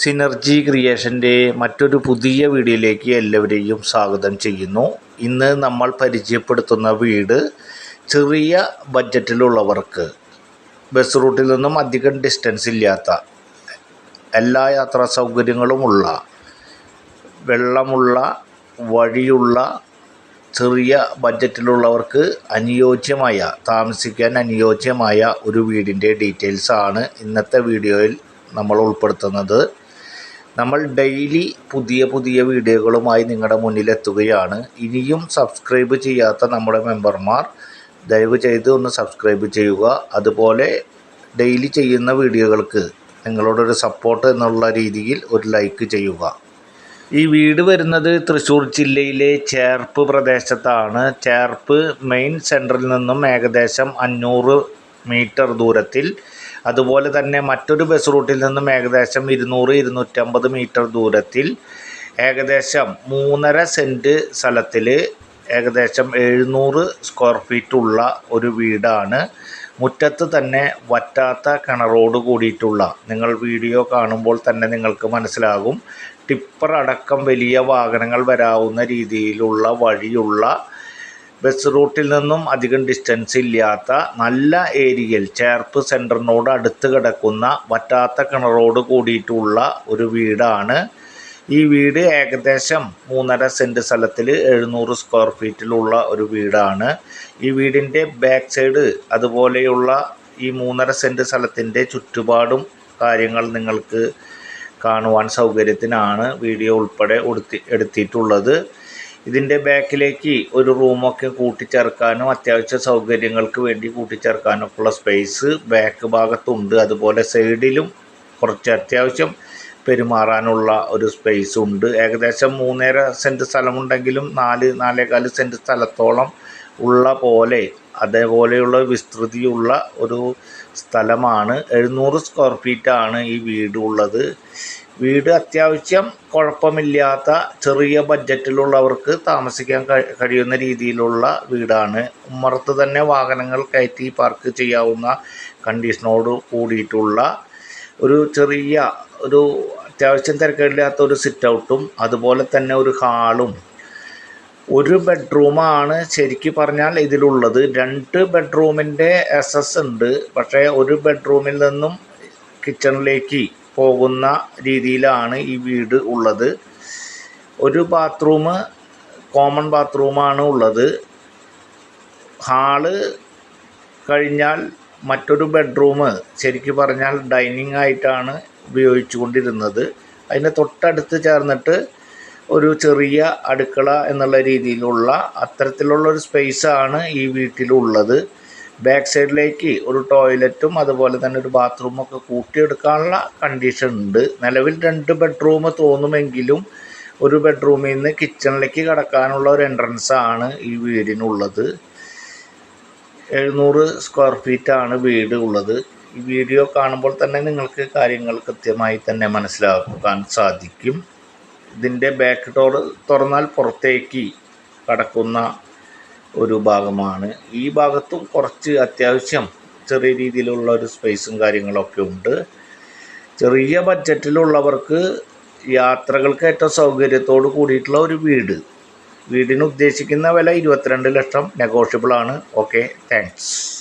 Synergy ക്രിയേഷന്റെ മറ്റൊരു പുതിയ വീഡിയോയിലേക്ക് എല്ലാവരെയും സ്വാഗതം ചെയ്യുന്നു. ഇന്ന് നമ്മൾ പരിചയപ്പെടുത്തുന്ന വീട് ചെറിയ ബഡ്ജറ്റിലുള്ളവർക്ക് ബസ് റൂട്ടിൽ നിന്നും അധികം ഡിസ്റ്റൻസ് ഇല്ലാത്ത എല്ലാ യാത്രാ സൗകര്യങ്ങളുമുള്ള വെള്ളമുള്ള വഴിയുള്ള ചെറിയ ബഡ്ജറ്റിലുള്ളവർക്ക് അനുയോജ്യമായ താമസിക്കാൻ അനുയോജ്യമായ ഒരു വീടിന്റെ ഡീറ്റെയിൽസാണ് ഇന്നത്തെ വീഡിയോയിൽ നമ്മൾ ഉൾപ്പെടുത്തുന്നത്. നമ്മൾ ഡെയിലി പുതിയ പുതിയ വീഡിയോകളുമായി നിങ്ങളുടെ മുന്നിലെത്തുകയാണ്. ഇനിയും സബ്സ്ക്രൈബ് ചെയ്യാത്ത നമ്മുടെ മെമ്പർമാർ ദയവ് ചെയ്ത് ഒന്ന് സബ്സ്ക്രൈബ് ചെയ്യുക. അതുപോലെ ഡെയിലി ചെയ്യുന്ന വീഡിയോകൾക്ക് നിങ്ങളോടൊരു സപ്പോർട്ട് എന്നുള്ള രീതിയിൽ ഒരു ലൈക്ക് ചെയ്യുക. ഈ വീട് വരുന്നത് തൃശ്ശൂർ ജില്ലയിലെ ചേർപ്പ് പ്രദേശത്താണ്. ചേർപ്പ് മെയിൻ സെന്ററിൽ നിന്നും ഏകദേശം അഞ്ഞൂറ് മീറ്റർ ദൂരത്തിൽ അതുപോലെ തന്നെ മറ്റൊരു ബസ് റൂട്ടിൽ നിന്നും ഏകദേശം ഇരുന്നൂറ് ഇരുന്നൂറ്റമ്പത് മീറ്റർ ദൂരത്തിൽ ഏകദേശം മൂന്നര സെന്റ് സ്ഥലത്തിൽ ഏകദേശം എഴുന്നൂറ് സ്ക്വയർ ഫീറ്റ് ഉള്ള ഒരു വീടാണ്. മുറ്റത്ത് തന്നെ വറ്റാത്ത കിണറോട് കൂടിയിട്ടുള്ള നിങ്ങൾ വീഡിയോ കാണുമ്പോൾ തന്നെ നിങ്ങൾക്ക് മനസ്സിലാകും ടിപ്പർ അടക്കം വലിയ വാഹനങ്ങൾ വരാവുന്ന രീതിയിലുള്ള വഴിയുള്ള ബസ് റൂട്ടിൽ നിന്നും അധികം ഡിസ്റ്റൻസ് ഇല്ലാത്ത നല്ല ഏരിയയിൽ ചേർപ്പ് സെന്ററിനോട് അടുത്ത് കിടക്കുന്ന വറ്റാത്ത കിണറോട് കൂടിയിട്ടുള്ള ഒരു വീടാണ്. ഈ വീട് ഏകദേശം മൂന്നര സെന്റ് സ്ഥലത്തിൽ എഴുന്നൂറ് സ്ക്വയർ ഫീറ്റിലുള്ള ഒരു വീടാണ്. ഈ വീടിന്റെ ബാക്ക് സൈഡ് അതുപോലെയുള്ള ഈ മൂന്നര സെന്റ് സ്ഥലത്തിന്റെ ചുറ്റുപാടും കാര്യങ്ങൾ നിങ്ങൾക്ക് കാണുവാൻ സൗകര്യത്തിനാണ് വീഡിയോ ഉൾപ്പെടെ എടുത്തി എടുത്തിട്ടുള്ളത്. ഇതിന്റെ ബാക്കിലേക്ക് ഒരു റൂമൊക്കെ കൂട്ടിച്ചേർക്കാനും അത്യാവശ്യ സൗകര്യങ്ങൾക്ക് വേണ്ടി കൂട്ടിച്ചേർക്കാനൊക്കെ ഉള്ള സ്പേസ് ബാക്ക് ഭാഗത്തുണ്ട്. അതുപോലെ സൈഡിലും കുറച്ച് അത്യാവശ്യം പെരുമാറാനുള്ള ഒരു സ്പേസ് ഉണ്ട്. ഏകദേശം മൂന്നര സെന്റ് സ്ഥലമുണ്ടെങ്കിലും നാല് നാലേകാൽ സെന്റ് സ്ഥലത്തോളം ഉള്ള പോലെ അതേപോലെയുള്ള വിസ്തൃതിയുള്ള ഒരു സ്ഥലമാണ്. എഴുന്നൂറ് സ്ക്വയർ ഫീറ്റാണ് ഈ വീട് ഉള്ളത് വീട് അത്യാവശ്യം കുഴപ്പമില്ലാത്ത ചെറിയ ബഡ്ജറ്റിലുള്ളവർക്ക് താമസിക്കാൻ കഴിയുന്ന രീതിയിലുള്ള വീടാണ്. ഉമ്മറത്ത് തന്നെ വാഹനങ്ങൾ കയറ്റി പാർക്ക് ചെയ്യാവുന്ന കണ്ടീഷനോട് കൂടിയിട്ടുള്ള ഒരു ചെറിയ ഒരു അത്യാവശ്യം തിരക്കില്ലാത്ത ഒരു സിറ്റ് ഔട്ടും അതുപോലെ തന്നെ ഒരു ഹാളും. ഒരു ബെഡ്റൂമാണ് ശരിക്കും പറഞ്ഞാൽ ഇതിലുള്ളത്. രണ്ട് ബെഡ്റൂമിന്റെ എസ് എസ് ഉണ്ട്. പക്ഷേ ഒരു ബെഡ്റൂമിൽ നിന്നും കിച്ചണിലേക്ക് പോകുന്ന രീതിയിലാണ് ഈ വീട് ഉള്ളത്. ഒരു ബാത്റൂം കോമൺ ബാത്റൂമാണ് ഉള്ളത്. ഹാൾ കഴിഞ്ഞാൽ മറ്റൊരു ബെഡ്റൂം ശരിക്കു പറഞ്ഞാൽ ഡൈനിങ് ആയിട്ടാണ് ഉപയോഗിച്ചു കൊണ്ടിരുന്നത് തൊട്ടടുത്ത് ചേർന്നിട്ട് ഒരു ചെറിയ അടുക്കള എന്നുള്ള രീതിയിലുള്ള അത്തരത്തിലുള്ള ഒരു സ്പേസാണ് ഈ വീട്ടിലുള്ളത്. ബാക്ക് സൈഡിലേക്ക് ഒരു ടോയ്ലറ്റും അതുപോലെ തന്നെ ഒരു ബാത്റൂമൊക്കെ കൂട്ടിയെടുക്കാനുള്ള കണ്ടീഷൻ ഉണ്ട്. നിലവിൽ രണ്ട് ബെഡ്റൂം തോന്നുമെങ്കിലും ഒരു ബെഡ്റൂമിൽ നിന്ന് കിച്ചണിലേക്ക് കടക്കാനുള്ള ഒരു എൻട്രൻസ് ആണ് ഈ വീടിനുള്ളത്. എഴുന്നൂറ് സ്ക്വയർ ഫീറ്റ് ആണ് വീട് ഉള്ളത്. ഈ വീഡിയോ കാണുമ്പോൾ തന്നെ നിങ്ങൾക്ക് കാര്യങ്ങൾ കൃത്യമായി തന്നെ മനസ്സിലാക്കാൻ സാധിക്കും. ഇതിന്റെ ബാക്ക് ഡോർ തുറന്നാൽ പുറത്തേക്ക് കടക്കുന്ന ഒരു ഭാഗമാണ്. ഈ ഭാഗത്തും കുറച്ച് അത്യാവശ്യം ചെറിയ രീതിയിലുള്ള ഒരു സ്പേസും കാര്യങ്ങളൊക്കെ ഉണ്ട്. ചെറിയ ബഡ്ജറ്റിലുള്ളവർക്ക് യാത്രകൾക്ക് ഏറ്റവും സൗകര്യത്തോട് കൂടിയിട്ടുള്ള ഒരു വീട്. വീടിന് ഉദ്ദേശിക്കുന്ന വില ഇരുപത്തിരണ്ട് ലക്ഷം നെഗോഷ്യബിൾ ആണ്. Okay thanks